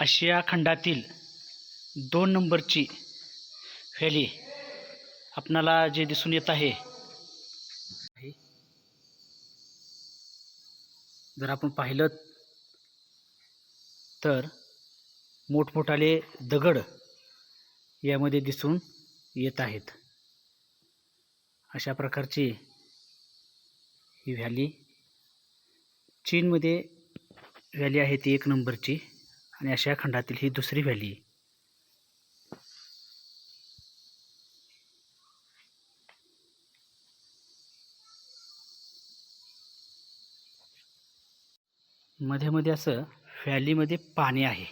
आशिया खंडातील दोन नंबरची व्हॅली आपणाला जे दिसून येत आहे. जर आपण पाहिलं तर मोठमोठाले दगड यामध्ये दिसून येत आहेत. अशा प्रकारची ही व्हॅली चीनमध्ये व्हॅली आहे ती एक नंबरची. आणि आशिया खंडातील ही दुसरी व्हॅली आहे. मध्ये मध्ये असं व्हॅलीमध्ये पाणी आहे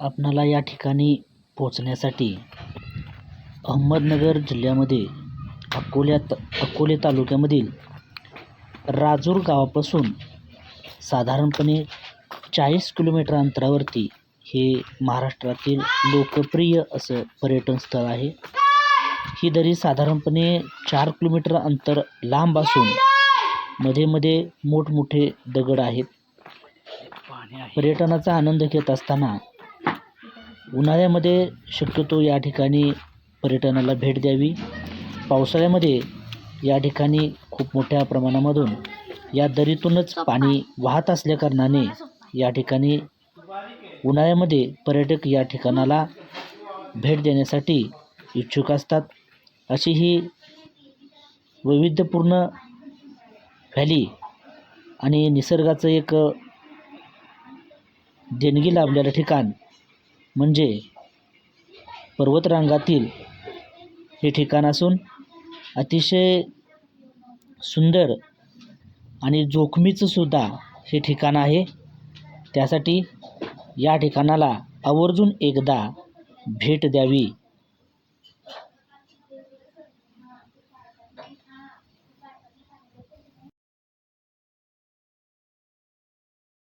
आपणाला या ठिकाणी पोचण्यासाठी अहमदनगर जिल्ह्यामध्ये अकोल्यात अकोले तालुक्यामधील राजूर गावापासून साधारणपणे चाळीस किलोमीटर अंतरावरती हे महाराष्ट्रातील लोकप्रिय असं पर्यटन स्थळ आहे. ही दरी साधारणपणे चार किलोमीटर अंतर लांब असून मध्ये मध्ये मोठमोठे दगड आहेत. पर्यटनाचा आनंद घेत असताना उन्हाळ्यामध्ये शक्यतो या ठिकाणी पर्यटनाला भेट द्यावी. पावसाळ्यामध्ये या ठिकाणी खूप मोठ्या प्रमाणामधून या दरीतूनच पाणी वाहत असल्याकारणाने या ठिकाणी उन्हाळ्यामध्ये पर्यटक या ठिकाणाला भेट देण्यासाठी इच्छुक असतात. अशी ही वैविध्यपूर्ण व्हॅली आणि निसर्गाचं एक देणगी लाभलेलं ठिकाण म्हणजे पर्वतरांगातील हे ठिकाण असून अतिशय सुंदर आणि जोखमीचं सुद्धा हे ठिकाण आहे. त्यासाठी या ठिकाणाला आवर्जून एकदा भेट द्यावी.